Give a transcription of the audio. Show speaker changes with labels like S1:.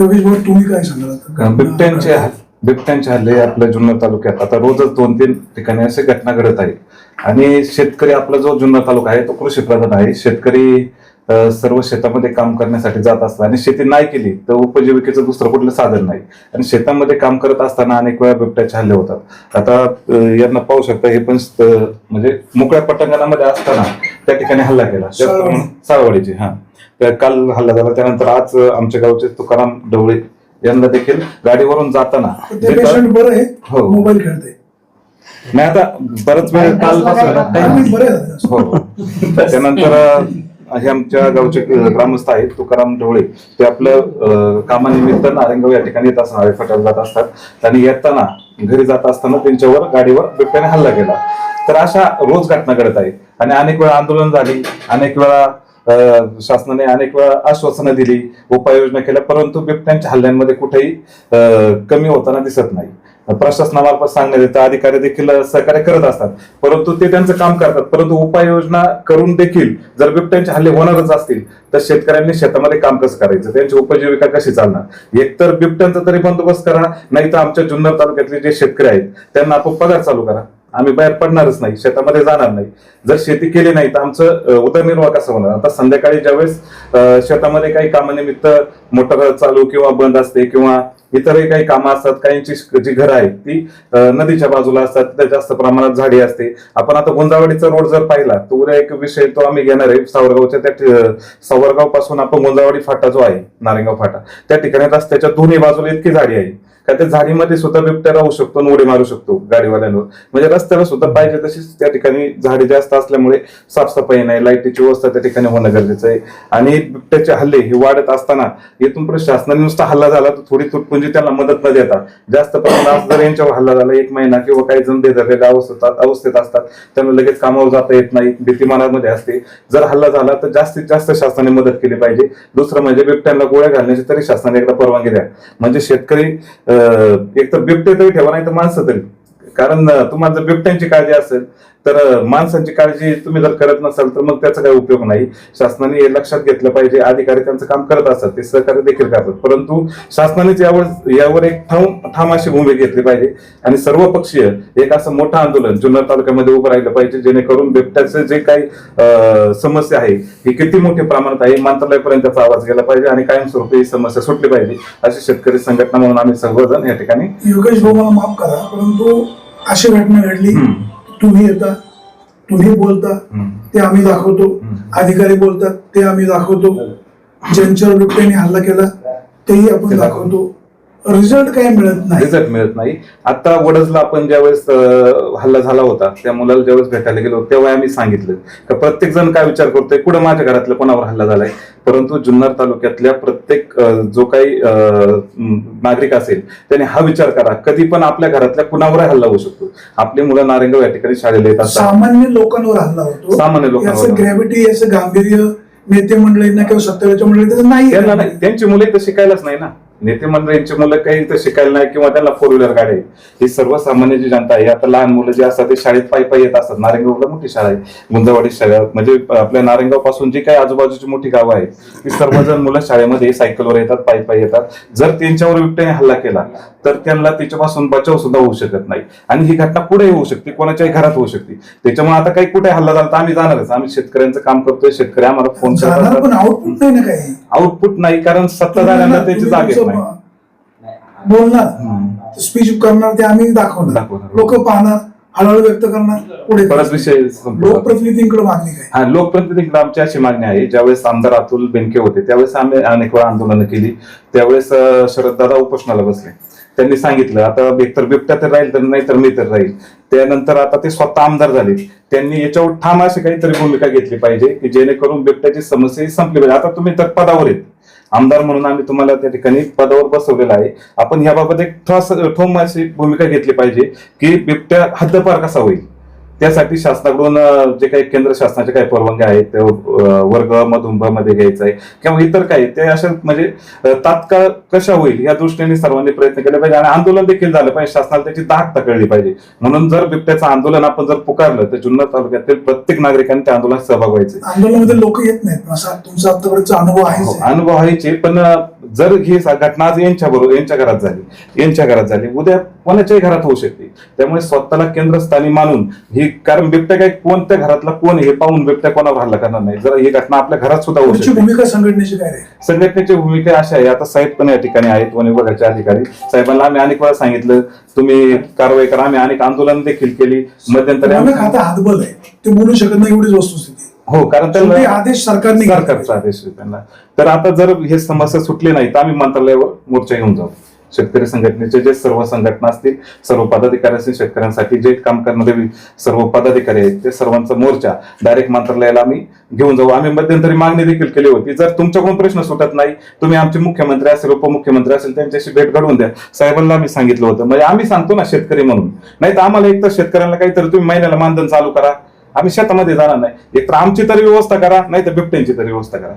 S1: योगेश भाऊ तुम्ही काय सांगाल
S2: बिबट्यांचे बिबट्यांचे हल्ले आपल्या जुन्नर तालुक्यात. आता रोजच दोन तीन ठिकाणी असे घटना घडत आहे आणि शेतकरी आपला जो जुन्नर तालुका आहे तो कृषी प्रधान आहे. शेतकरी सर्व शेतामध्ये काम करण्यासाठी जात असतात आणि शेती नाही केली तर उपजीविकेचं दुसरं कुठलं साधन नाही. आणि शेतामध्ये काम करत असताना अनेक वेळा बिबट्याचे हल्ले होतात. आता यांना पाहू शकता हे पण म्हणजे मोकळ्या पटांगणामध्ये असताना त्या ठिकाणी हल्ला केला.
S1: साळवाडी.
S2: साळवाडीची हा. तर काल हल्ला झाला. त्यानंतर आज आमच्या गावचे तुकाराम ढवळे यांना देखील गाडीवरून जाताना
S1: ते
S2: जिथं-
S1: पेशंट बरं आहे
S2: हो.
S1: मोबाईल खेळते.
S2: नाही आता बरंच वेळ काल. हो. त्यानंतर हे आमच्या गावचे ग्रामस्थ आहेत तुकाराम ढवळे. ते आपलं कामानिमित्त नारेंगाव या ठिकाणी येत असणार फटाल जात असतात. आणि येताना घरी जात असताना त्यांच्यावर गाडीवर बिबट्याने हल्ला केला. तर अशा रोज घटना घडत आहेत. आणि अनेक वेळा आंदोलन झाली अनेक वेळा शासनाने अनेक वेळा आश्वासनं दिली उपाययोजना केल्या परंतु बिबट्यांच्या हल्ल्यांमध्ये कुठेही कमी होताना दिसत नाही. प्रशासनामार्फत सांगण्यात येतं अधिकारी देखील सहकार्य करत असतात. परंतु ते त्यांचं काम करतात. परंतु उपाययोजना करून देखील जर बिबट्यांचे हल्ले होणारच असतील तर शेतकऱ्यांनी शेतामध्ये काम कसं करायचं? त्यांची उपजीविका कशी चालणार? एकतर बिबट्यांचा तरी बंदोबस्त करा नाही तर आमच्या जुन्नर तालुक्यातले जे शेतकरी आहेत त्यांना आपण पगार चालू करा. आम्ही बाहेर पडणारच नाही शेतामध्ये जाणार नाही. जर शेती केली नाही तर आमचं उदरनिर्वाह कसं होणार? आता संध्याकाळी ज्यावेळेस शेतामध्ये काही कामानिमित्त मोटर चालू किंवा बंद असते किंवा इतरही काही कामं असतात काहींची जी घरं आहेत ती नदीच्या बाजूला असतात तिथे जास्त प्रमाणात झाडी असते. आपण आता गुंजावाडीचा रोड जर पाहिला तर उद्या एक विषय तो आम्ही घेणार आहे सावरगावच्या त्या सावरगावपासून आपण गुंजावाडी फाटा जो आहे नारेगाव फाटा त्या ठिकाणी रस्त्याच्या दोन्ही बाजूला इतकी झाडी आहे. काय त्या झाडीमध्ये सुद्धा बिबट्या राहू शकतो आणि उडी मारू शकतो गाडीवाल्यांवर. म्हणजे रस्त्याला सुद्धा पाहिजे तशीच त्या ठिकाणी झाडे जास्त असल्यामुळे साफसफाई नाही लाईटीची व्यवस्था त्या ठिकाणी होणं गरजेचं आहे. आणि बिबट्याचे हल्ले हे वाढत असताना येथून प्रशासनाने शासनाने नुसता हल्ला झाला तर थोडी तुटपुंजी म्हणजे त्यांना मदत न देता जास्त प्रमाणात जर यांच्यावर हल्ला झाला. एक महिना किंवा काही जण बेदरलेल्या अवस्थेत अवस्थेत असतात. त्यांना लगेच कामावर जाता येत नाही भीती मनामध्ये असते. जर हल्ला झाला तर जास्तीत जास्त शासनाने मदत केली पाहिजे. दुसरं म्हणजे बिबट्यांना गोळ्या घालण्याची तरी शासनाने एकदा परवानगी द्या. म्हणजे शेतकरी एक तर बिबटे तरी ठेवा नाही तर माणसं तरी. कारण तुम्हाला जर बिबट्यांची काळजी असेल तर माणसांची काळजी तुम्ही जर करत नसाल तर मग त्याचा काही उपयोग नाही. शासनाने हे लक्षात घेतलं पाहिजे. अधिकारी त्यांचं काम करत असतात ते सहकार्य देखील करतात. परंतु शासनानेच यावर यावर एक ठाम ठाम अशी भूमिका घेतली पाहिजे. आणि सर्व पक्षीय एक असं मोठं आंदोलन जुन्नर तालुक्यामध्ये उभं राहिलं पाहिजे जेणेकरून बिबट्याचे जे काही समस्या आहे ही किती मोठ्या प्रमाणात आहे मंत्रालयापर्यंत त्याचा आवाज गेला पाहिजे आणि कायमस्वरूपी ही समस्या सुटली पाहिजे अशी शेतकरी संघटना म्हणून आम्ही सर्वजण या ठिकाणी
S1: योगेश भाऊ मला माफ करा परंतु अशी घटना घडली. तुम्ही येता तुम्ही बोलता. ते आम्ही दाखवतो. अधिकारी बोलतात ते आम्ही दाखवतो ज्यांच्यावर बिबट्याने हल्ला केला तेही आपण दाखवतो रिझल्ट काही मिळत नाही.
S2: रिझल्ट मिळत नाही. आता वडजला आपण ज्यावेळेस हल्ला झाला होता त्या मुलाला ज्यावेळेस भेटायला गेलो तेव्हा आम्ही सांगितलं का प्रत्येक जण काय विचार करतोय कुठं माझ्या घरातलं कोणावर हल्ला झालाय? परंतु जुन्नर तालुक्यातल्या प्रत्येक जो काही नागरिक असेल त्याने हा विचार करा. कधी पण आपल्या घरातल्या कुणावर हल्ला होऊ शकतो. आपली मुलं नारायणगाव या ठिकाणी शाळेला येत असतात.
S1: सामान्य लोकांवर हल्ला होतो.
S2: सामान्य लोकांवर.
S1: ग्रॅव्हिटी याचं गांभीर्य नेते मंडळींना किंवा सत्तेच्या मंडळी नाही.
S2: त्यांची मुलं इथं शिकायलाच नाही ना. नेते मंडळींची मुलं काही इथं शिकायला नाही किंवा त्यांना फोर व्हीलर गाडी ही सर्वसामान्य जी जनता आहे आता लहान मुलं जे असतात ते शाळेत पायी पायी येत असतात. नारायणगावला मोठी शाळा आहे. गुंजावाडी शाळा म्हणजे आपल्या नारायणगावपासून जी काही आजूबाजूची मोठी गावं आहेत ती सर्वजण मुलं शाळेमध्ये सायकलवर येतात पायी पायी येतात. जर त्यांच्यावर बिबट्याने हल्ला केला तर त्यांना त्याच्यापासून बचाव सुद्धा होऊ शकत नाही. आणि ही घटना पुढे होऊ शकते कोणाच्याही घरात होऊ शकते. त्याच्यामुळे आता काही कुठे हल्ला झाला तर आम्ही जाणारच. आम्ही शेतकऱ्यांचं काम करतोय शेतकरी आम्हाला फोन
S1: आउटपुट नाही ना काही?
S2: आउटपुट नाही कारण सत्ताधाऱ्यांना त्याची जागेच नाही.
S1: बोलणार. स्पीच करणार ते आम्ही दाखवणार.
S2: दाखवणार.
S1: लोक पाहणार हळहळ व्यक्त करणार पुढे
S2: बराच विषय संपला.
S1: लोकप्रतिनिधींकडे मागणी काय?
S2: हा लोकप्रतिनिधींकडे आमची अशी मागणी आहे. ज्यावेळेस आमदार अतुल बेनके होते त्यावेळेस आम्ही अनेक वेळा आंदोलनं केली. त्यावेळेस शरद दादा उपोषणाला बसले. त्यांनी सांगितलं आता एकतर बिबट्या तर राहील तर नाही तर मी तर राहील. त्यानंतर आता ते स्वतः आमदार झाले. त्यांनी याच्यावर ठाम अशी काहीतरी भूमिका घेतली पाहिजे की जेणेकरून बिबट्याची समस्या ही संपली पाहिजे. आता तुम्ही तर पदावर आहेत. आमदार म्हणून आम्ही तुम्हाला त्या ठिकाणी पदावर बसवलेलं आहे. आपण याबाबत एक ठोस ठोम अशी भूमिका घेतली पाहिजे की बिबट्या हद्दपार कसा होईल? त्यासाठी शासनाकडून जे काही केंद्र शासनाचे काही परवानग्या आहेत वर्ग मधून ब मध्ये घ्यायचं आहे किंवा इतर काही ते अशा म्हणजे तात्काळ कशा होईल या दृष्टीने सर्वांनी प्रयत्न केले पाहिजे आणि आंदोलन देखील झालं पाहिजे. शासनाला त्याची दाहकता कळली पाहिजे. म्हणून जर बिबट्याचं आंदोलन आपण जर पुकारलं तर जुन्नर तालुक्यातील प्रत्येक नागरिकांनी त्या आंदोलनात सहभाग व्हायचे.
S1: आंदोलनामध्ये लोक येत नाहीत. असा तुमचा अनुभव आहेच
S2: हो,
S1: आहे.
S2: अनुभव व्हायचे पण जर ही घटना आज यांच्या बरोबर यांच्या घरात झाली यांच्या घरात झाली उद्या कोणाच्याही घरात होऊ शकते. त्यामुळे स्वतःला केंद्रस्थानी मानून ही कारण बिबट्या काय कोणत्या घरातला कोण हे पाहून बिबट्या कोणावर हल्ला करणार नाही. जर ही घटना आपल्या घरात सुद्धा होऊ शकते.
S1: भूमिका संघटनेची काय राहील
S2: संघटनेची भूमिका अशी आहे. आता साहेब पण या ठिकाणी आहेत वन विभागाचे अधिकारी. साहेबांना आम्ही अनेक वेळा सांगितलं तुम्ही कारवाई करा. आम्ही अनेक आंदोलन देखील केली. मध्यंतरी आम्ही-
S1: खाता हातबल आहे. ते बोलू शकत नाही एवढीच वस्तुस्थिती.
S2: हो कारण
S1: शेवटी
S2: त्यांना
S1: आदेश सरकारने
S2: सरकारचा आदेश आहे त्यांना. तर आता जर हे समस्या सुटली नाही तर आम्ही मंत्रालयावर मोर्चा घेऊन जाऊ. शेतकरी संघटनेचे जे सर्व संघटना असतील सर्व पदाधिकारी असतील शेतकऱ्यांसाठी जे काम करणारे सर्व पदाधिकारी आहेत ते सर्वांचा मोर्चा डायरेक्ट मंत्रालयाला आम्ही घेऊन जाऊ. आम्ही मध्यंतरी मागणी देखील केली होती. जर तुमच्याकडून प्रश्न सुटत नाही तुम्ही आमचे मुख्यमंत्री असेल उपमुख्यमंत्री असेल त्यांच्याशी भेट घडवून द्या. साहेबांना आम्ही सांगितलं होतं. म्हणजे आम्ही सांगतो ना शेतकरी म्हणून. नाही तर आम्हाला एक तर शेतकऱ्यांना काहीतरी तुम्ही महिन्याला मानधन चालू करा. आम्ही शेतामध्ये जाणार नाही. एक तर आमची तरी व्यवस्था करा नाही तर बिबट्यांची तरी व्यवस्था करा.